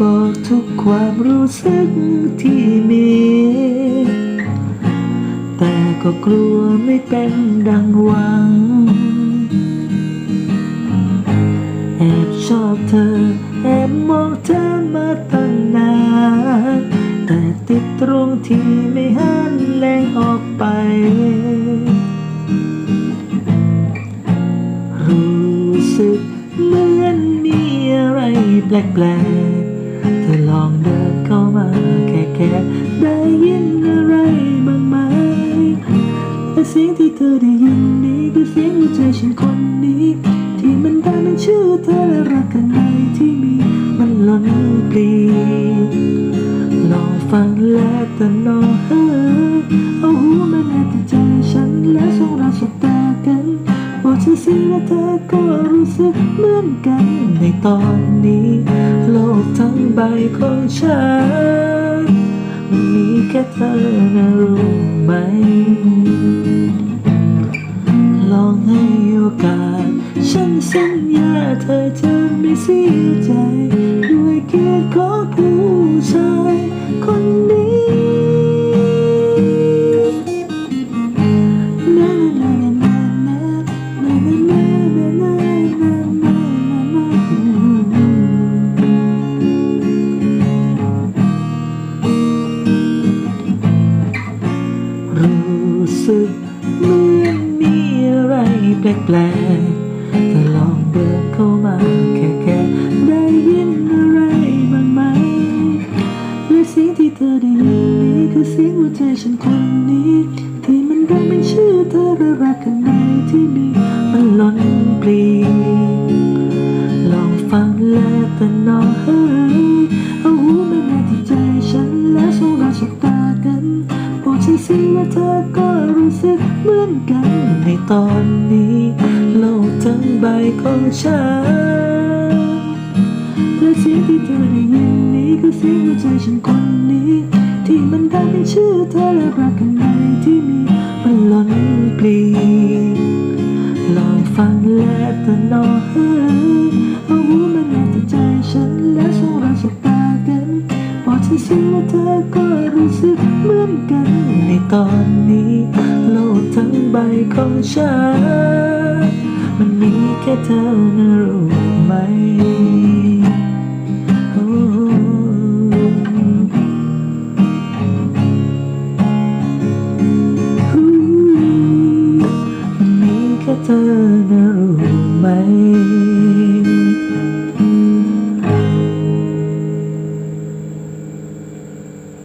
บอกทุกความรู้สึกที่มี แต่ก็กลัวไม่เป็นดังหวัง แอบชอบเธอ แอบมองเธอมาตั้งนาน แต่ติดตรงที่ไม่หันแรงออกไปรู้สึกเหมือนมีอะไรแปลก สียงที่เธอได้ยินนี้คือเสียงหัวใจฉันคนนี้ ที่มันดังเป็นชื่อเธอและรักกันในที่มีมันล้นปลีลองฟังและแต่ลองเฮ้ยเอาหูมาแนบที่ใจฉันและส่งเราสบตากันบอกฉันสิว่าเธอก็รู้สึกเหมือนกันในตอนนี้ โลกทั้งใบของฉัน มีแค่เธอนะรู้ไหม ฉันสัญญาเธอจะไม่เสียใจด้วยเกียรติของผู้ชายคนนี้รู้สึกเหมือนมีอะไรแปลก เสียงที่เธอได้ยินนี้คือเสียงหัวใจฉันคนนี้ ที่มันดังเป็นชื่อเธอและรักข้างในที่มีมันล้นปลีลองฟังและแต่นองเฮ้ยเอาหูมาแนบที่ใจฉันและส่งเราสบตากันบอกฉันสิว่าเธอก็รู้สึกเหมือนกันในตอนนี้โลกทั้งใบของฉันและเสียงที่เธอได้ยินนี้คือเสียงหัวใจฉันคน ชื่อเธอและรักกันในที่มีมันล้นปลีลองฟังและแต่นองเฮ้ยเอาหูมาแนบที่ใจฉันและส่งเราสบตากันบอกฉันสิว่าเธอก็รู้สึกเหมือนกันในตอนนี้โลกทั้งใบของฉันมันมีแค่เธอรู้ไหม